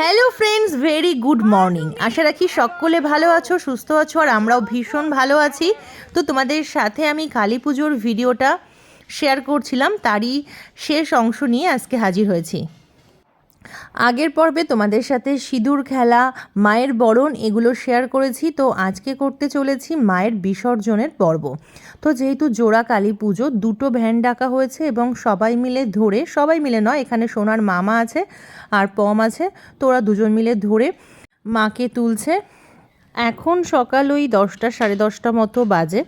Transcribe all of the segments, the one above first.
Hello friends very good morning আশা রাখি সকলে ভালো আছো, সুস্থ আছো, আর আমরাও ভীষণ ভালো আছি। তো তোমাদের সাথে আমি কালী পুজোর ভিডিওটা শেয়ার করছিলাম। তারই শেষ অংশ নিয়ে আজকে হাজির হয়েছি। আগের পর্বে তোমাদের সাথে সিঁদুর খেলা, মায়ের বরণ এগুলো শেয়ার করেছি। তো আজকে করতে চলেছি মায়ের বিসর্জনের পর্ব। তো যেহেতু জোড়া কালী পুজো, দুটো ভ্যান ডাকা হয়েছে এবং সবাই মিলে ধরে, সবাই মিলে নয়, এখানে সোনার মামা আছে আর পম আছে, তো ওরা দুজন মিলে ধরে মাকে তুলছে। এখন সকাল ওই দশটা, সাড়ে দশটা মতো বাজে।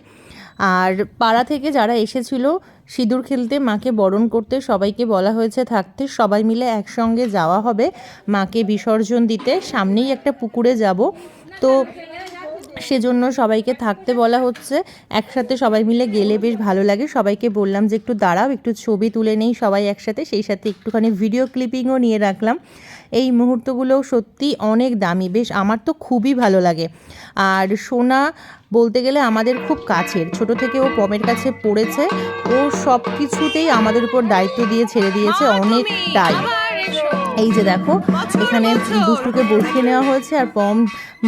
আর পাড়া থেকে যারা এসেছিল সিঁদুর খেলতে, মাকে বরণ করতে, সবাইকে বলা হয়েছে থাকতে, সবাই মিলে একসঙ্গে যাওয়া হবে। মাকে বিসর্জন দিতে, সামনেই একটা পুকুরে যাব। তো সেজন্য সবাইকে থাকতে বলা হচ্ছে। একসাথে সবাই মিলে গেলে বেশ ভালো লাগে। সবাইকে বললাম যে একটু দাঁড়াও একটু ছবি তুলে নেই সবাই একসাথে। সেই সাথে একটুখানি ভিডিও ক্লিপিংও নিয়ে রাখলাম। এই মুহূর্তগুলো সত্যি অনেক দামি। বেশ আমার তো খুবই ভালো লাগে। আর সোনা বলতে গেলে আমাদের খুব কাছের। ছোট থেকে ও পমের কাছে পড়েছে। ও সব কিছুতেই আমাদের উপর দায়িত্ব দিয়ে ছেড়ে দিয়েছে অনেকটাই। এই যে দেখো, এখানে দুষ্টুকে বসিয়ে নেওয়া হয়েছে আর পম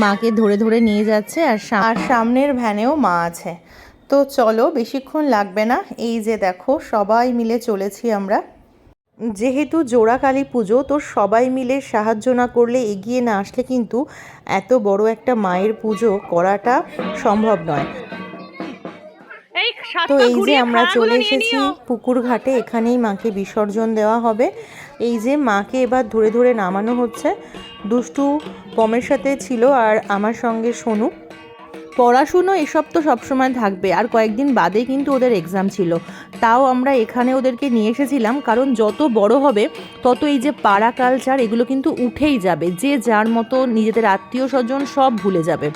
মাকে ধরে ধরে নিয়ে যাচ্ছে আর আর সামনের ভ্যানেও মা আছে। তো চলো, বেশিক্ষণ লাগবে না। এই যে দেখো, সবাই মিলে চলেছি আমরা। যেহেতু জোড়া কালী পুজো, তো সবাই মিলে সাহায্য না করলে এগিয়ে না আসলে কিন্তু এত বড় একটা মায়ের পুজো করাটা সম্ভব নয়। তো এই যে আমরা চলে এসেছি। পুকুর ঘাটে এখানেই মাকে বিসর্জন দেওয়া হবে। এই যে মাকে এবার ধরে ধরে নামানো হচ্ছে। দুষ্টু পমের সাথে ছিল আর আমার সঙ্গে সোনু। পড়াশুনো এসব তো সবসময় থাকবে আর কয়েকদিন বাদে কিন্তু ওদের এক্সাম ছিল। তাও আমরা এখানে ওদেরকে নিয়ে এসেছিলাম কারণ যত বড় হবে তত এই যে পাড়া কালচার এগুলো কিন্তু উঠেই যাবে। যে যার মতো নিজেদের আত্মীয় স্বজন সব ভুলে যাবে।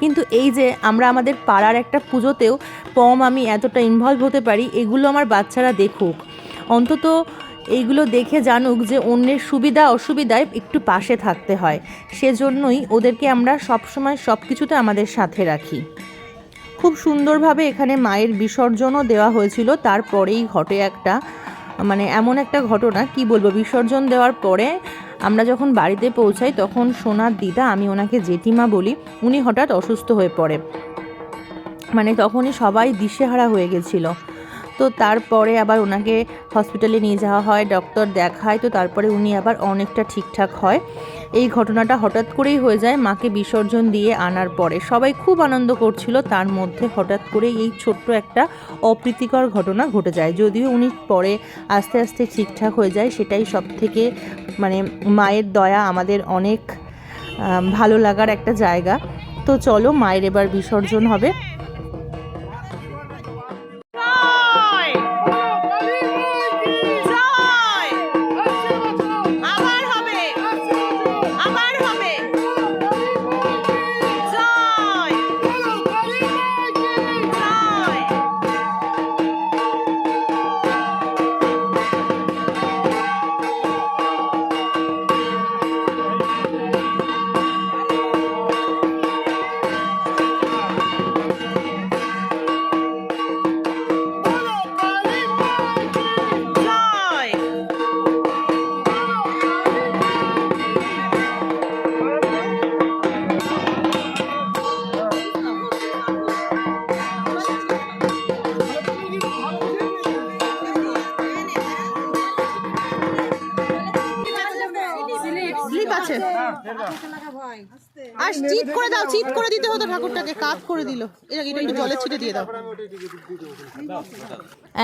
কিন্তু এই যে আমরা আমাদের পাড়ার একটা পুজোতেও পম আমি এতটা ইনভলভ হতে পারি, এগুলো আমার বাচ্চারা দেখুক। অন্তত এইগুলো দেখে জানুক যে অন্যের সুবিধা, অসুবিধায় একটু পাশে থাকতে হয়। সেজন্যই ওদেরকে আমরা সবসময় সব কিছুতে আমাদের সাথে রাখি। খুব সুন্দরভাবে এখানে মায়ের বিসর্জনও দেওয়া হয়েছিল, তারপরেই ঘটে একটা মানে এমন একটা ঘটনা, কি বলব, বিসর্জন দেওয়ার পরে আমরা যখন বাড়িতে পৌঁছাই, তখন সোনার দিদা, আমি ওনাকে জেঠিমা বলি, উনি হঠাৎ অসুস্থ হয়ে পড়ে। মানে তখনই সবাই দিশেহারা হয়ে গেছিল। তো তারপরে আবার ওনাকে হসপিটালে নিয়ে যাওয়া হয়, ডক্টর দেখায়, তো তারপরে উনি আবার অনেকটা ঠিকঠাক হয়। এই ঘটনাটা হঠাৎ করেই হয়ে যায়, মাকে বিসর্জন দিয়ে আনার পরে। সবাই খুব আনন্দ করছিল, তার মধ্যে হঠাৎ করে এই ছোট্ট একটা অপ্রীতিকর ঘটনা ঘটে যায়। যদিও উনি পরে আস্তে আস্তে ঠিকঠাক হয়ে যায়, সেটাই সব থেকে মানে মায়ের দয়া আমাদের অনেক ভালো লাগার একটা জায়গা। তো চলো মায়ের এবার বিসর্জন হবে। স্লিপ আছে। আর চিট করে দাও চিট করে দিতে হতো ঠাকুরটাকে কাত করে দিল। এটা এটা একটু জলে ছিটে দিয়ে দাও।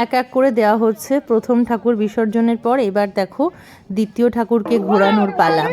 এক এক করে দেওয়া হচ্ছে। প্রথম ঠাকুর বিসর্জনের পর এবার দেখো দ্বিতীয় ঠাকুরকে ঘোরানোর পালা।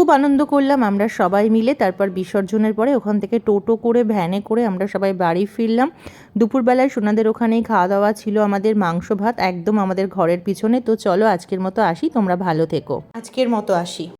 খুব আনন্দ করলাম, আমরা সবাই মিলে। তারপর বিসর্জনের পরে ওখান থেকে টোটো করে, ভ্যানে করে আমরা সবাই বাড়ি ফিরলাম। দুপুরবেলায় সোনাদের ওখানেই খাওয়া দাওয়া ছিল আমাদের মাংস ভাত, একদম আমাদের ঘরের পিছনে। তো চলো আজকের মতো আসি, তোমরা ভালো থেকো। আজকের মতো আসি।